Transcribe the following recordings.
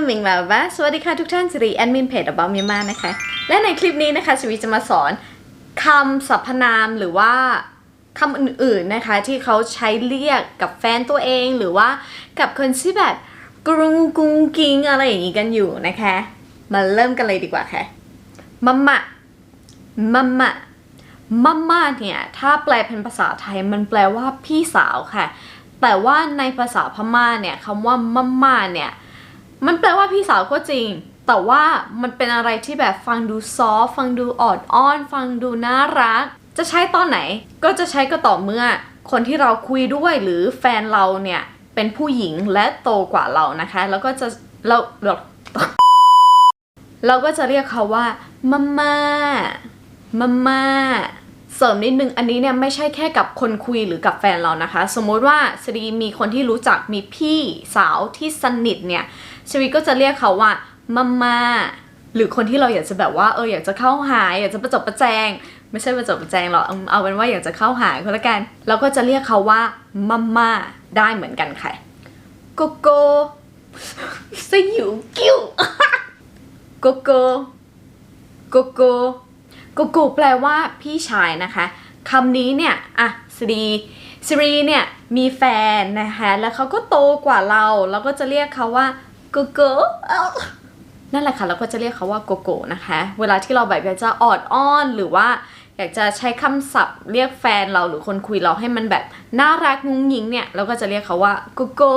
มมิงลาบะสวัสดีค่ะทุกท่านสิริแอดมินเพจ about Myanmar นะคะ และในคลิปนี้นะคะสิริจะมาสอนคำสรรพนามหรือว่าคำอื่นๆนะคะ ที่เขาใช้เรียกกับแฟนตัวเองหรือว่ากับคนที่แบบกรุงกุงกิงอะไรอย่างนี้กันอยู่นะคะ มาเริ่มกันเลยดีกว่าค่ะมัมมะมัมมะมัมมาเนี่ยถ้าแปลเป็นภาษาไทยมันแปลว่าพี่สาวค่ะ แต่ว่าในภาษาพม่าเนี่ยคำว่ามัมมาเนี่ย มันแปลว่าพี่สาวก็จริง แต่ว่ามันเป็นอะไรที่แบบฟังดูซอฟต์ฟังดูอ่อนอ้อน ฟังดูน่ารัก จะใช้ตอนไหน ก็จะใช้ก็ต่อเมื่อ คนที่เราคุยด้วยหรือแฟนเราเนี่ย เป็นผู้หญิงและโตกว่าเรานะคะ แล้วก็จะเราเราเราก็จะเรียกเขาว่ามัมมามัมมา เสริมนิดนึงอันนี้เนี่ยไม่ใช่แค่กับคนคุยหรือกับแฟนเรานะคะ สมมุติว่าสรีมีคนที่รู้จักมีพี่สาวที่สนิทเนี่ยชวีก็จะเรียกเขาว่ามัมมาหรือคนที่เราอยากจะแบบว่าเอออยากจะเข้าหาอยากจะประจบประแจง ไม่ใช่ประจบประแจงหรอกเอาเอาเป็นว่าอยากจะเข้าหาก็แล้วกันเราก็จะเรียกเขาว่ามัมมาได้เหมือนกันค่ะโกโก้สยิวกิ้วโกโก้โกโก้ กโก้แปลว่าพี่ชายนะคะคำนี้เนี่ยอะสรีสรีเนี่ยมีแฟนนะคะแล้วเขาก็โตกว่าเราเราก็จะเรียกเขาว่าโกโก้นั่นแหละค่ะเราก็จะเรียกเขาว่าโกโก้นะคะ เวลาที่เราแบบอยากจะออดอ้อนหรือว่าอยากจะใช้คำศัพท์เรียกแฟนเราหรือคนคุยเราให้มันแบบน่ารักงุ้งยิงเนี่ยเราก็จะเรียกเขาว่าโกโก้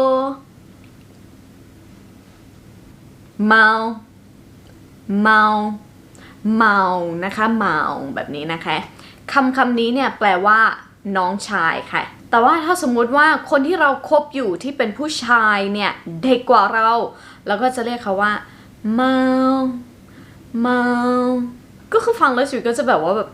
เมาเมา เมานะคะเมาแบบนี้นะคะคำคำนี้เนี่ยแปลว่า น้องชายค่ะ แต่ว่าถ้าสมมุติว่าคนที่เราครบอยู่ที่เป็นผู้ชายเนี่ยเด็กกว่าเราเราก็จะเรียกเขาว่าเมาเมาก็คือฟังแล้วชีวิตก็จะแบบว่าแบบ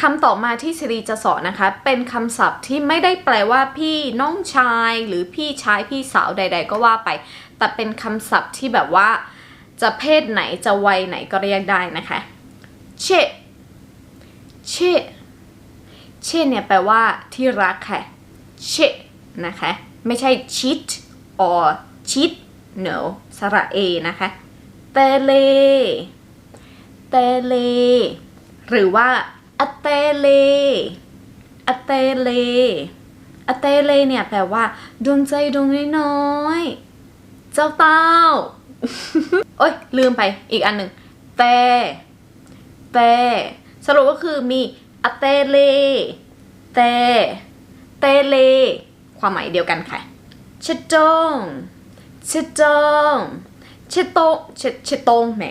คำต่อมาที่สิริจะสอนนะคะ เป็นคำศัพท์ที่ไม่ได้แปลว่าพี่น้องชายหรือพี่ชายพี่สาวใด ๆ ก็ว่าไป แต่เป็นคำศัพท์ที่แบบว่า จะเพศไหนจะวัยไหนก็เรียกได้นะคะเชเชเชเนี่ยแปลว่าที่รักค่ะเชนะคะไม่ใช่ cheat or cheat no สระเอนะคะเตเลเตเล หรือว่าอเตเลอเตเลอเตเลเนี่ยแปลว่า ดวงใจดวงน้อยๆเจ้าเต้า โอ้ยลืมไปอีกอันหนึ่งแต่แต่สรุปก็คือมีอเตเลแต่เตเล ความหมายเดียวกันค่ะเชดงเชดงเชโตเชเชโตงแหม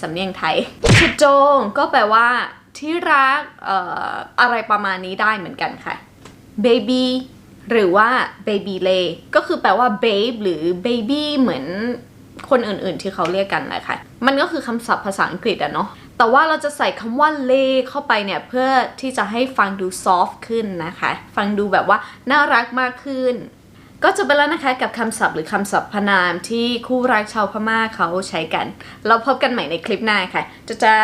สำเนียงไทยเชดงก็แปลว่าที่รักเอ่ออะไรประมาณนี้ได้เหมือนกันค่ะ baby หรือว่า baby lay ก็คือแปลว่า babe หรือ baby เหมือน คนอื่นๆที่เขาเรียกกันแหละค่ะมันก็คือคำศัพท์ภาษาอังกฤษอะเนาะแต่ว่าเราจะใส่คำว่า lay เข้าไปเนี่ย เพื่อที่จะให้ฟังดู soft ขึ้นนะคะ ฟังดูแบบว่าน่ารักมากขึ้น ก็จบไปแล้วนะคะกับคำศัพท์หรือคำศัพท์พนามที่คู่รักชาวพม่าเขาใช้กัน เราพบกันใหม่ในคลิปหน้าค่ะจ้าจ้า